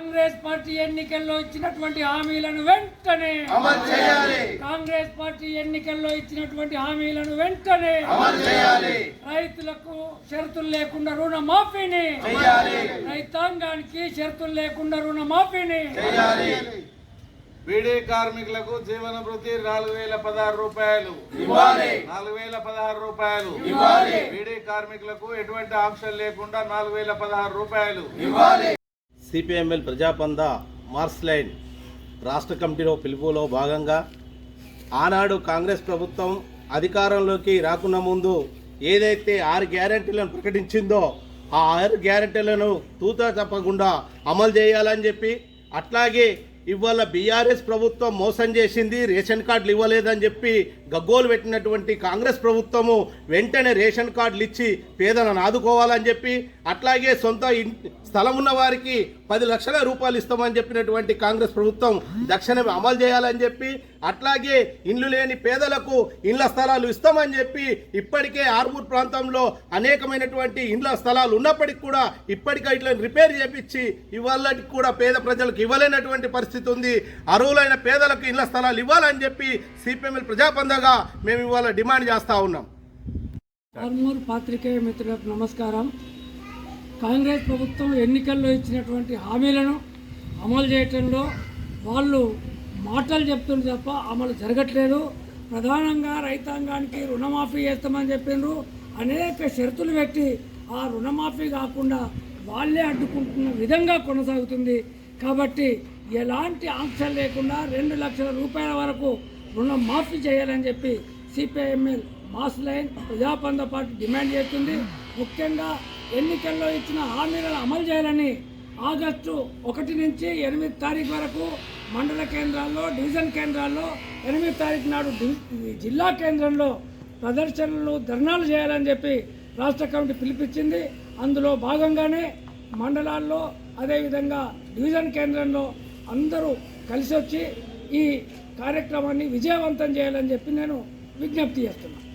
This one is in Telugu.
కాంగ్రెస్ పార్టీ ఎన్నికల్లో ఇచ్చినటువంటి హామీలను వెంటనే అమలు చేయాలి. కాంగ్రెస్ పార్టీ ఎన్నికల్లో ఇచ్చినటువంటి హామీలను వెంటనే అమలు చేయాలి. రైతులకు షరతులు లేకుండా రుణమాఫీని చేయాలి. రైతాంగానికి షరతులు లేకుండా రుణమాఫీని చేయాలి. బీడీ కార్మికులకు జీవన భృతి నాలుగు వేల పదహారు రూపాయలు. ఇవ్వాలి. నాలుగు వేల పదహారు రూపాయలు. ఇవ్వాలి. బీడీ కార్మికులకు ఎటువంటి ఆప్షన్ లేకుండా నాలుగు వేల పదహారు రూపాయలు. ఇవ్వాలి. సిపిఎంఎల్ ప్రజాపంద మార్స్ లైన్ రాష్ట్ర కమిటీలో పిలుపులో భాగంగా ఆనాడు కాంగ్రెస్ ప్రభుత్వం అధికారంలోకి రాకున్న ముందు ఏదైతే ఆరు గ్యారంటీలను ప్రకటించిందో ఆ ఆరు గ్యారంటీలను తూతా తప్పకుండా అమలు చేయాలని చెప్పి అట్లాగే ఇవాళ బీఆర్ఎస్ ప్రభుత్వం మోసం చేసింది రేషన్ కార్డులు ఇవ్వలేదని చెప్పి గగ్గోలు పెట్టినటువంటి కాంగ్రెస్ ప్రభుత్వము వెంటనే రేషన్ కార్డులు ఇచ్చి పేదలను ఆదుకోవాలని చెప్పి అట్లాగే సొంత ఇన్- స్థలం ఉన్న వారికి పది లక్షల రూపాయలు ఇస్తామని చెప్పినటువంటి కాంగ్రెస్ ప్రభుత్వం దక్షిణమే అమలు చేయాలని చెప్పి అట్లాగే ఇండ్లు లేని పేదలకు ఇండ్ల స్థలాలు ఇస్తామని చెప్పి ఇప్పటికే ఆర్మూర్ ప్రాంతంలో అనేకమైనటువంటి ఇండ్ల స్థలాలు ఉన్నప్పటికీ కూడా ఇప్పటికే ఇట్లా రిపేర్ చేపించి ఇవాళకి కూడా పేద ప్రజలకు ఇవ్వలేనటువంటి పరిస్థితి ఉంది. అర్హులైన పేదలకు ఇండ్ల స్థలాలు ఇవ్వాలని చెప్పి సిపిఎంఎల్ ప్రజాపందగా మేము ఇవాళ డిమాండ్ చేస్తా ఉన్నాం. ఆర్మూర్ పాత్రికేయ మిత్రులకు నమస్కారం. కాంగ్రెస్ ప్రభుత్వం ఎన్నికల్లో ఇచ్చినటువంటి హామీలను అమలు చేయటంలో వాళ్ళు మాటలు చెప్తుంది తప్ప అమలు జరగట్లేదు. ప్రధానంగా రైతాంగానికి రుణమాఫీ చేస్తామని చెప్పిండ్రు అనేక షరతులు పెట్టి ఆ రుణమాఫీ కాకుండా వాళ్ళే అడ్డుకుంటున్న విధంగా కొనసాగుతుంది. కాబట్టి ఎలాంటి ఆంక్షలు లేకుండా రెండు లక్షల రూపాయల వరకు రుణం మాఫీ చేయాలని చెప్పి CPI ML mass line Prajapantha party demand చేస్తుంది. ముఖ్యంగా ఎన్నికల్లో ఇచ్చిన హామీలను అమలు చేయాలని ఆగస్టు ఒకటి నుంచి ఎనిమిది తారీఖు వరకు మండల కేంద్రాల్లో డివిజన్ కేంద్రాల్లో ఎనిమిది తారీఖు నాడు జిల్లా కేంద్రంలో ప్రదర్శనలు ధర్నాలు చేయాలని చెప్పి రాష్ట్ర కమిటీ పిలిపించింది. అందులో భాగంగానే మండలాల్లో అదేవిధంగా డివిజన్ కేంద్రంలో అందరూ కలిసి వచ్చి ఈ కార్యక్రమాన్ని విజయవంతం చేయాలని చెప్పి నేను విజ్ఞప్తి చేస్తున్నాను.